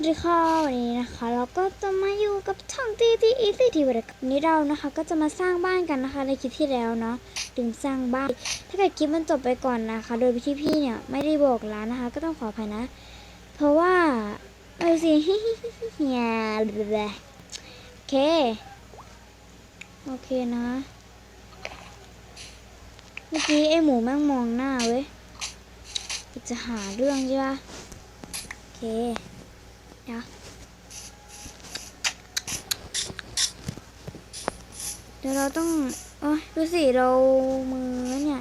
สวัสดีค่ะวันนี้นะคะเราก็จะมาอยู่กับช่องตีตีอีซี่ทีวันนี้เรานะคะ ก็จะมาสร้างบ้านกันนะคะ ในคลิปที่แล้วเนาะถึงสร้างบ้าน ถ้าเกิดคลิปมันจบไปก่อนนะคะ โดยที่พี่เนี่ยไม่ได้บอกร้านนะคะ ก็ต้องขออภัยนะ เพราะว่าเอาสิเฮียโอเคโอเคนะเมื่อกี้ไอหมูแม่งมองหน้าเว้ยจะหาเรื่องใช่ปะโอเค เดี๋ยวเดี๋ยวเราต้องโอ้ยดูสิเรามือเนี่ย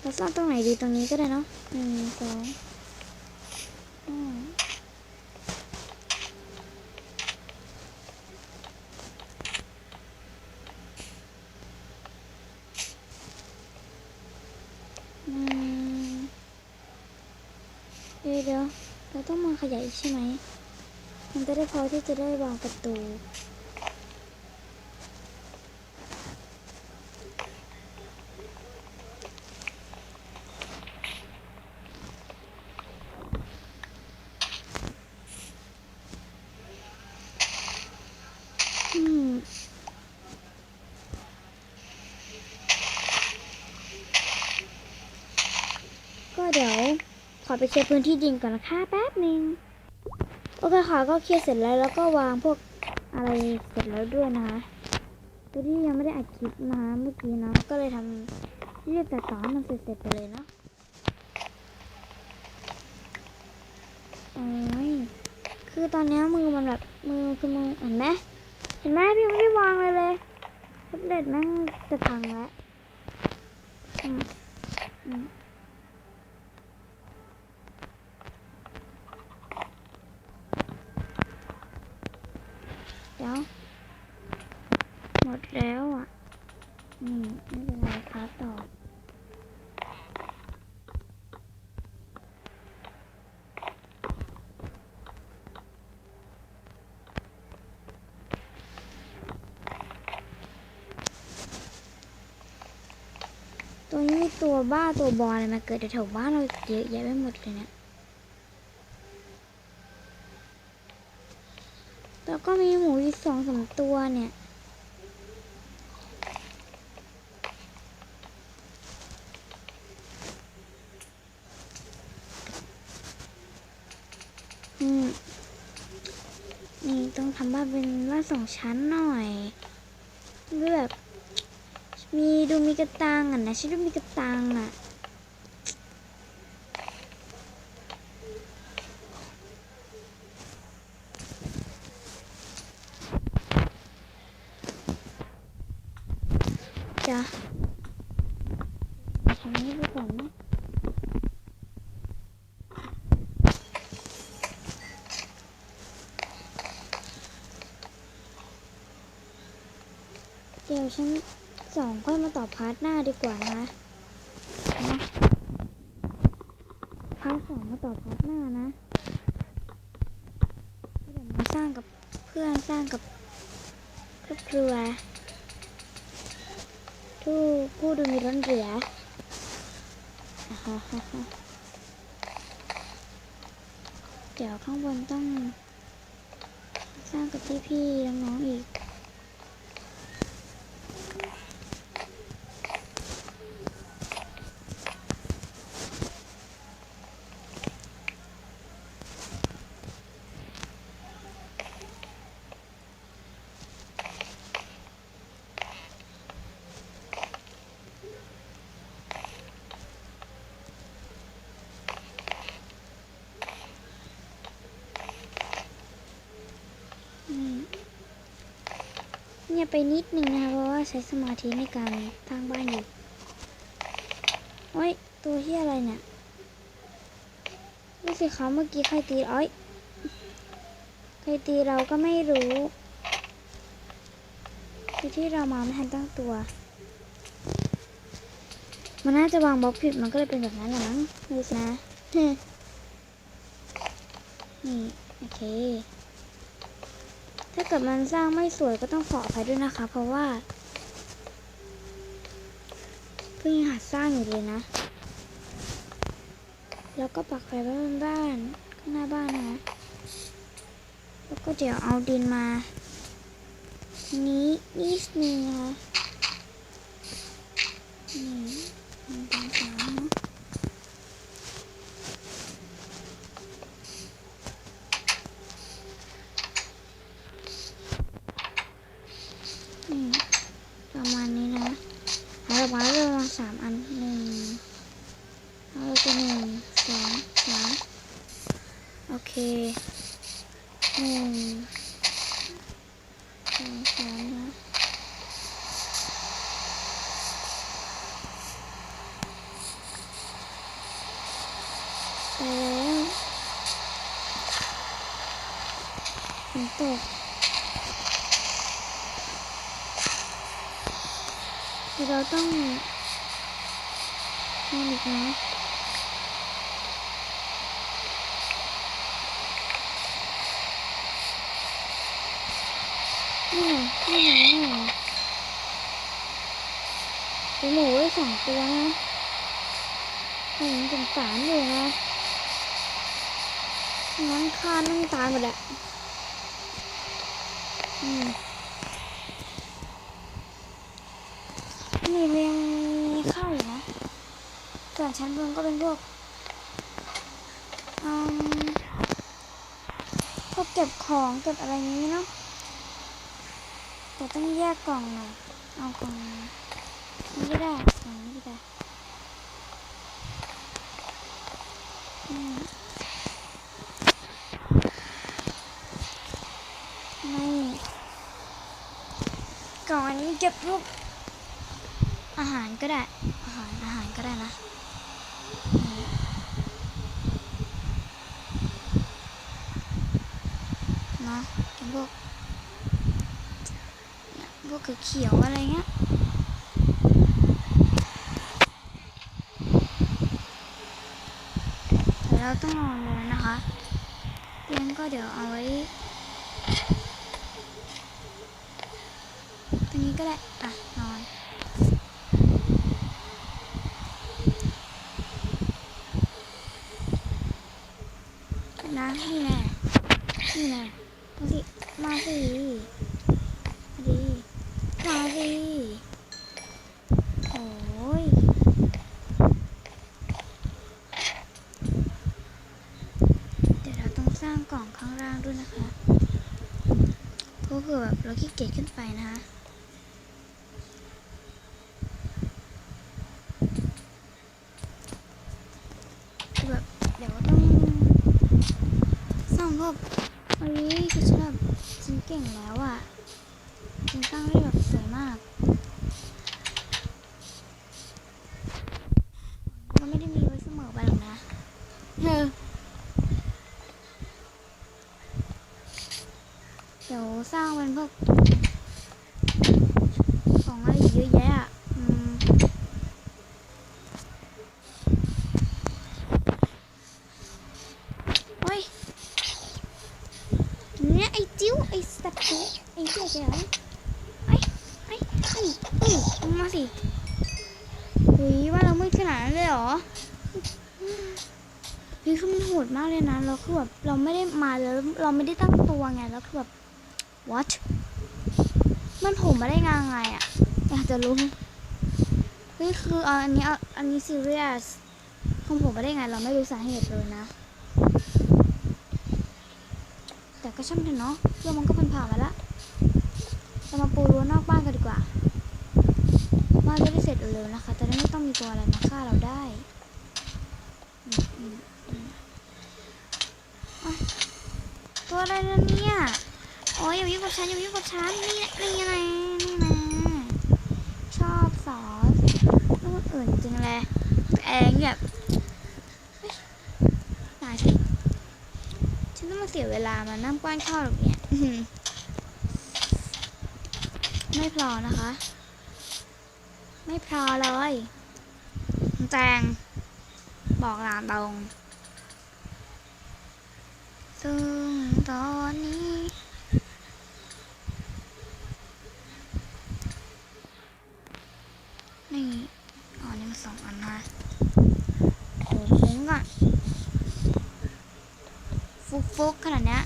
เราซ่อนตรงไหนดีตรงนี้ก็ได้เนาะหนึ่งสอง เดี๋ยวเราต้องมาขยายใช่ไหม มันจะได้พอที่จะได้วางประตู อืม ก็เดี๋ยวข อไปเคลียร์พื้นที่ดินก่อนนะคะแป๊บหนึ่งโอเคค่ะก็เคลียร์เสร็จแล้วแล้วก็วางพวกอะไรเสร็จแล้วด้วยนะคะตัวที่ยังไม่ได้อัดคลิปนะคะเมื่อกี้นะก็เลยทำรีบตัดต่อให้มันเสร็จๆไปเลยนะโอ้ยคือตอนนี้มือมันแบบมือคือมือเห็นไหมเห็นไหมพี่ไม่ได้วางเลยเลยแท็บเล็ตแม่งจะพังแล้วอืมอืม เดี๋ยว หมดแล้วอะ อืม ไม่เป็นไรครับต่อตัวนี้ตัวบ้าตัวบอลอะไรมาเกิดแถวบ้านเราเยอะแยะไปหมดเลยเนี่ย แล้วก็มีหมูอีกสองสามตัวเนี่ย อืม นี่ต้องทำบ้านเป็นบ้านสองชั้นหน่อยด้วยแบบมีดูมีกระตังอะนะฉันดูมีกระตังอะ จะทำนี้ไปก่อนนะเดี๋ยวฉันสองค่อยมาต่อพาร์ทหน้าดีกว่านะนะพาร์ทสองมาต่อพาร์ทหน้านะเดี๋ยวมาสร้างกับเพื่อนสร้างกับครอบครัว ผู้ผู้ดูมีร้อนเหลืออ่าฮะฮะเดี๋ยวข้างบนต้องสร้างกับพี่พี่ๆน้องๆอีก บไปนิดนึงนะคะเพราะว่าใช้สมาธิในการสร้างบ้านอยู่โอ้ยตัวที่อะไรเนี่ยดูสิคะเมื่อกี้ใครตีอ้อยใครตีเราก็ไม่รู้คือที่เรามาไม่ทันตั้งตัว มันน่าจะวางบล็อกผิดมันก็เลยเป็นแบบนั้นแหละมั้งดูสินะนี่โอเค ถ้าเกิดมันสร้างไม่สวยก็ต้องขออภัยด้วยนะคะ เพราะว่าพพิ่งยังหัดสร้างอยู่เลยนะ แล้วก็ปักไฟไว้บนบ้านข้างหน้าบ้านนะ แล้วก็เดี๋ยวเอาดินมา นี้นิดนึงนะคะนี่หนึ่งสองสามเนอะนี่ประมาณนี้นะแล้วเรามาเริ่มมาสามอันหนึ่งแล้วเราจะหนึ่งสองสาม โอเคหนึ่งสองสามนะไปแล้วฝนตกเดี๋ยวเราต้องนอนอีกนะนี่ไงนี่ไงนี่ไง เป็นหมูได้สองตัวนะผมสงสารอยู่นะงั้นฆ่านั่งตายหมดแหละอืมนี่เรียงมีข้าวอยู่นะส่วนชั้นบนก็เป็นพวกอืมพวกเก็บของเก็บอะไรอย่างนี้เนาะ แต่ต้องแยกกล่องหน่อยเอากล่องนี้ไม่ได้กล่องนี้ไม่ได้ไม่กล่องนนี้เก็บพวกอาหารก็ได้ อาหารอาหารก็ได้นะนะเป็นพวก พวกเขียวอะไรเงี้ยเดี๋ยวเราต้องนอนเลยนะคะเตียงก็เดี๋ยวเอาไว้ตรงนี้ก็ได้อะนอนนะนี่แน่นี่แน่มาสิ มาสิ มาดิ มาสิโอ้ย เดี๋ยวเราต้องสร้างกล่อง ข้างล่างด้วยนะคะเพราะเผื่อแบบเราขี้เกียจขึ้นไปนะคะแบบเดี๋ยวต้องสร้างแบบเฮ้ยคือฉันแบบฉันเก่งแล้วอะ่ะฉันสร้างได้แบบสวยมาก ก็ไม่ได้มีไว้เสมอไปหรอกนะเออเดี๋ยวสร้างเป็นพวกของอะไรเยอะแยะอะอืมโอ้ย เนี่ย ไอ้สัตว์ไอ้เจ๊แกไอ้ไอ้ไอ้ไอ้มาสิเฮ้ยว่าเราไม่ขนาดนั้นเลยเหรอเฮ้ยคือมันโหดมากเลยนะเราคือแบบเราไม่ได้มาแล้วเราไม่ได้ตั้งตัวไงแล้วคือแบบ what มันโผมมาได้งไงอะอยากจะรู้เฮ้ยคืออันนี้อันนี้ serious ของผมมาได้ไงเราไม่รู้สาเหตุเลยนะ แต่ก็ช่างเถอะเนาะเรื่องมันก็เป็นผ่านมาละเรามาปูรั้วนอกบ้านกันดีกว่าบ้านจะได้เสร็จเร็วๆนะคะ จะได้ไม่ต้องมีตัวอะไรมาฆ่าเราได้ตัวอะไรนะเนี่ยโอ้ยอย่ายุ่งกับฉันอย่ายุ่งกับฉันนี่นี่ไงนี่นะชอบซอสนู่นอื่นจริงเลยแองแบบเฮ้ยตายสิ ฉัน ต้องมาเสียเวลามานั่งป้านข้าวแบบเนี้ยไม่พอนะคะ ไม่พอเลยแจงบอกลามตรงซึ่งตอนนี้ สองอันนะโอ้โหฟุ้งอะ ฟุกฟุกขนาดเนี้ย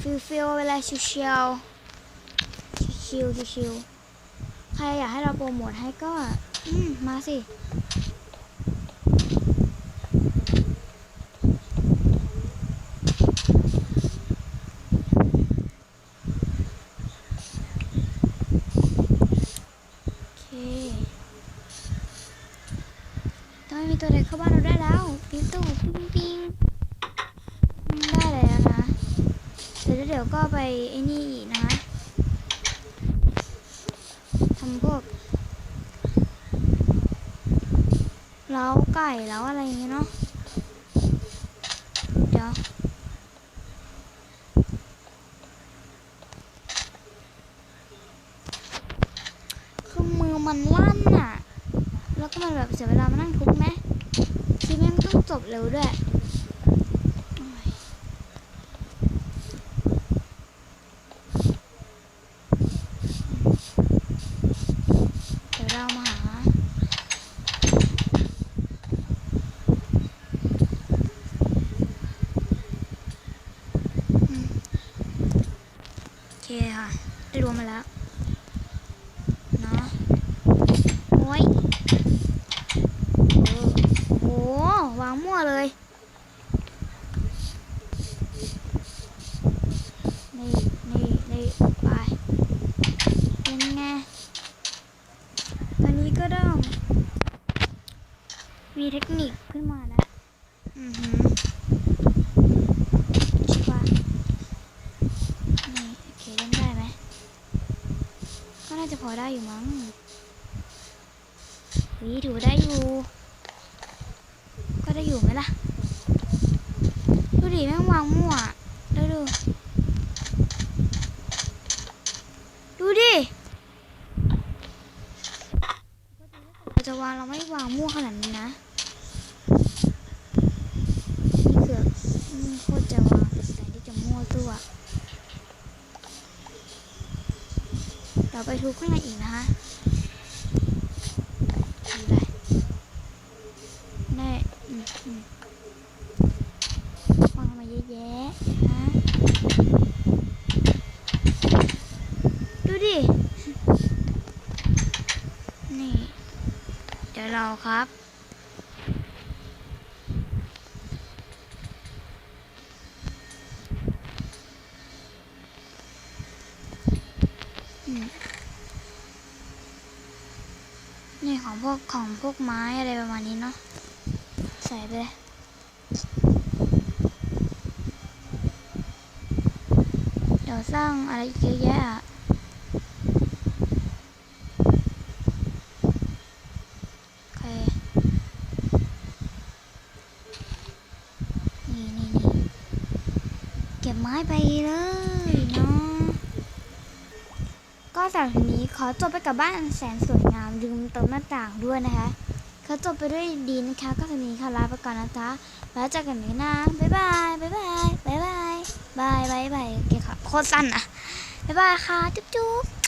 ฟิลฟิลเวลาชิวชิวชิวชิวชิวๆใครอยากให้เราโปรโมทให้ก็มมาสิ โอเคทำไมมีตัวเด็กเข้าบ้านเราได้แล้วปิ๊งตู้ปิ๊งปิ๊งอืมได้เลยแล้วนะเดี๋ยวก็ไปไอ้นี่อีกนะทำพวกเล้าไก่เล้าอะไรอย่างเงี้ยเนาะเดี๋ยวคือมือมันลั่นอะแล้วก็มันแบบเสียเวลามานั่งทุบไหมทีแม่งต้องจบเร็วด้วยโอ้ยเดี๋ยวเรามาหา อืมโอเคค่ะ ได้รวมมาแล้ว เนาะ โอ้ยเออโห วางมั่วเลย นี่นี่นี่ไปเป็นไงตอนนี้ก็ต้องมีเทคนิคขึ้นมาแล้วอือหือใช่ปะนี่โอเคเล่นได้ไหมก็น่าจะพอได้อยู่มั้งวิถือได้อยู่ ก็ได้อยู่ไหมล่ะ ดูดิแม่งวางมั่วดูดู ดูดิเราจะวางเราไม่วางมั่วขนาดนี้นะ นี่เกือบอืมโคตรจะวางแต่ที่จะมั่วตัวเราไป ทุกข้างในอีกนะคะดูได้แน่วางมาเยอะแยะนะดูดิ นี่ เดี๋ยวเราครับอืม นี่ของพวกของพวกไม้อะไรประมาณนี้เนาะใส่ไปเลยเดี๋ยวสร้างอะไรเยอะแยะอะนี่นี่นี่เก็บไม้ไปเลย ก็สำหรับวันนี้ขอจบไปกับบ้านอันแสนสวยงามลืมเติมหน้าต่างด้วยนะคะขอจบไปด้วยดีนะคะ ก็จะมีค่ะลาไปก่อนนะจ๊ะแล้วเจอกันใหม่นะบ๊ายบายบ๊ายบายบ๊ายบายบายบายบายโอเคค่ะโคตรสั้นอะบ๊ายบายค่ะจุ๊บจุ๊บ